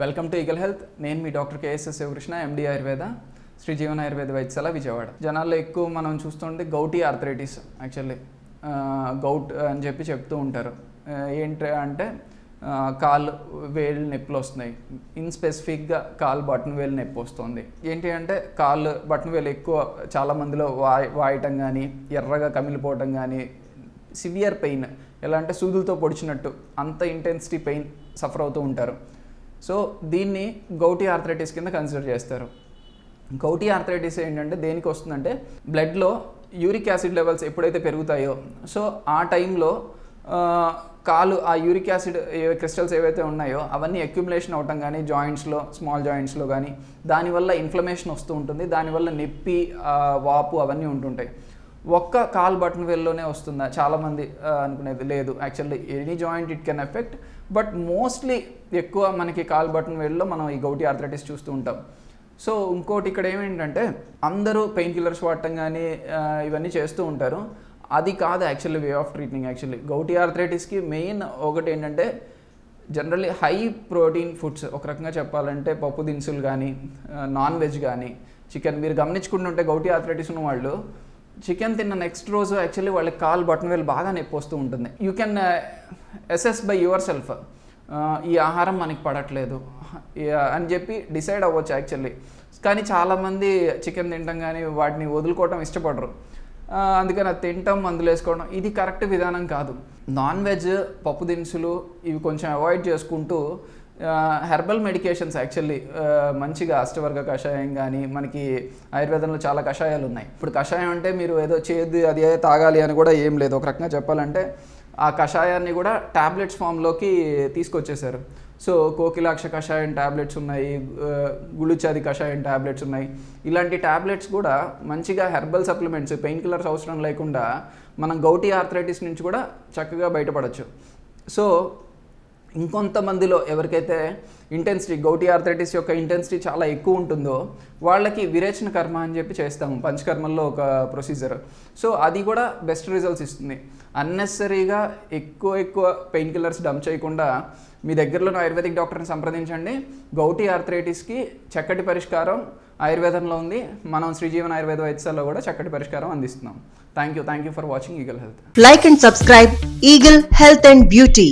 Welcome to eagle health. నేను మీ doctor KSS Sivakrishna MD Ayurveda Shri Jeevana Ayurveda Vaidyashala Vijayawada. జనాల్లో ఎక్కువ మనం చూస్తుంటే గౌటీ ఆర్థరైటిస్ యాక్చువల్లీ. గౌట్ అని చెప్పి చెప్తూ ఉంటారు. ఏంటి అంటే కాలు వేలు నొప్పులు వస్తున్నాయి. ఇన్ స్పెసిఫిక్గా కాలు బటన్ వేలు నొప్పి వస్తుంది. ఏంటి అంటే కాలు బటన్ వేలు ఎక్కువ చాలా మందిలో వాయటం కానీ ఎర్రగా కమిలిపోవటం కానీ సివియర్ పెయిన్ ఎలా అంటే సూదులతో పొడిచినట్టు అంత ఇంటెన్సిటీ పెయిన్ సఫర్ అవుతూ ఉంటారు. సో దీన్ని గౌటీ ఆర్థరైటిస్ కింద కన్సిడర్ చేస్తారు. గౌటీ ఆర్థరైటిస్ ఏంటంటే దేనికి వస్తుందంటే బ్లడ్లో యూరిక్ యాసిడ్ లెవెల్స్ ఎప్పుడైతే పెరుగుతాయో సో ఆ టైంలో కాలు ఆ యూరిక్ యాసిడ్ క్రిస్టల్స్ ఏవైతే ఉన్నాయో అవన్నీ అక్యుములేషన్ అవటం కానీ జాయింట్స్లో స్మాల్ జాయింట్స్లో కానీ దానివల్ల ఇన్ఫ్లమేషన్ వస్తూ ఉంటుంది. దానివల్ల నొప్పి వాపు అవన్నీ ఉంటుంటాయి. ఒక్క కాల్ బటన్ వేల్లోనే వస్తుందా? చాలామంది అనుకునేది లేదు. Actually any joint it can effect but mostly ఎక్కువ మనకి కాల్ బటన్ వేల్లో మనం ఈ గౌటీ ఆర్థరైటిస్ చూస్తూ ఉంటాం. సో ఇంకోటి ఇక్కడ ఏమేంటంటే అందరూ పెయిన్ కిల్లర్స్ వాడటం కానీ ఇవన్నీ చేస్తూ ఉంటారు. అది కాదు actually way of treatment actually. Gouty ఆర్థరైటిస్కి main ఒకటి ఏంటంటే జనరల్లీ హై ప్రోటీన్ ఫుడ్స్ ఒక రకంగా చెప్పాలంటే పప్పు దినుసులు కానీ నాన్ వెజ్ కానీ చికెన్ మీరు గమనించుకుంటుంటే గౌటీ ఆర్థరైటిస్ ఉన్న వాళ్ళు చికెన్ తిన్న నెక్స్ట్ రోజు యాక్చువల్లీ వాళ్ళకి కాల్ బటన్ వేలు బాగా నొప్పి వస్తూ ఉంటుంది. You can assess by yourself ఈ ఆహారం మనకి పడట్లేదు. అని చెప్పి డిసైడ్ అవ్వచ్చు యాక్చువల్లీ కానీ చాలామంది చికెన్ తింటాం కానీ వాటిని వదులుకోవటం ఇష్టపడరు. Uh, అందుకని అది తింటాం మందులు వేసుకోవడం. ఇది కరెక్ట్ విధానం కాదు. నాన్ వెజ్ పప్పు దినుసులు ఇవి కొంచెం అవాయిడ్ చేసుకుంటూ హెర్బల్ మెడికేషన్స్ యాక్చువల్లీ మంచిగా అష్టవర్గ కషాయం కానీ మనకి ఆయుర్వేదంలో చాలా కషాయాలు ఉన్నాయి. ఇప్పుడు కషాయం అంటే మీరు ఏదో చేదు అది ఏదో తాగాలి అని కూడా ఏం లేదు. ఒక రకంగా చెప్పాలంటే ఆ కషాయాన్ని కూడా ట్యాబ్లెట్స్ ఫామ్లోకి తీసుకొచ్చేసారు సో కోకిలాక్ష కషాయం ట్యాబ్లెట్స్ ఉన్నాయి గుళుచాది కషాయం ట్యాబ్లెట్స్ ఉన్నాయి. ఇలాంటి ట్యాబ్లెట్స్ కూడా మంచిగా హెర్బల్ సప్లిమెంట్స్ పెయిన్ కిల్లర్స్ అవసరం లేకుండా మనం గౌటీ ఆర్థరైటిస్ నుంచి కూడా చక్కగా బయటపడచ్చు. సో ఇంకొంతమందిలో ఎవరికైతే ఇంటెన్సిటీ గౌటీ ఆర్థరైటిస్ యొక్క ఇంటెన్సిటీ చాలా ఎక్కువ ఉంటుందో వాళ్ళకి విరేచన కర్మ అని చెప్పి చేస్తాము పంచకర్మల్లో ఒక ప్రొసీజర్ సో అది కూడా బెస్ట్ రిజల్ట్స్ ఇస్తుంది. అన్నెసరీగా ఎక్కువ ఎక్కువ పెయిన్ కిల్లర్స్ డంప్ చేయకుండా మీ దగ్గరలో ఆయుర్వేదిక్ డాక్టర్ని సంప్రదించండి. గౌటీ ఆర్థరైటిస్కి చక్కటి పరిష్కారం ఆయుర్వేదంలో ఉంది. మనం శ్రీజీవన్ ఆయుర్వేద వైద్యశాలలో కూడా చక్కటి పరిష్కారం అందిస్తున్నాం. Thank you thank you for watching Eagle Health like and subscribe Eagle Health and beauty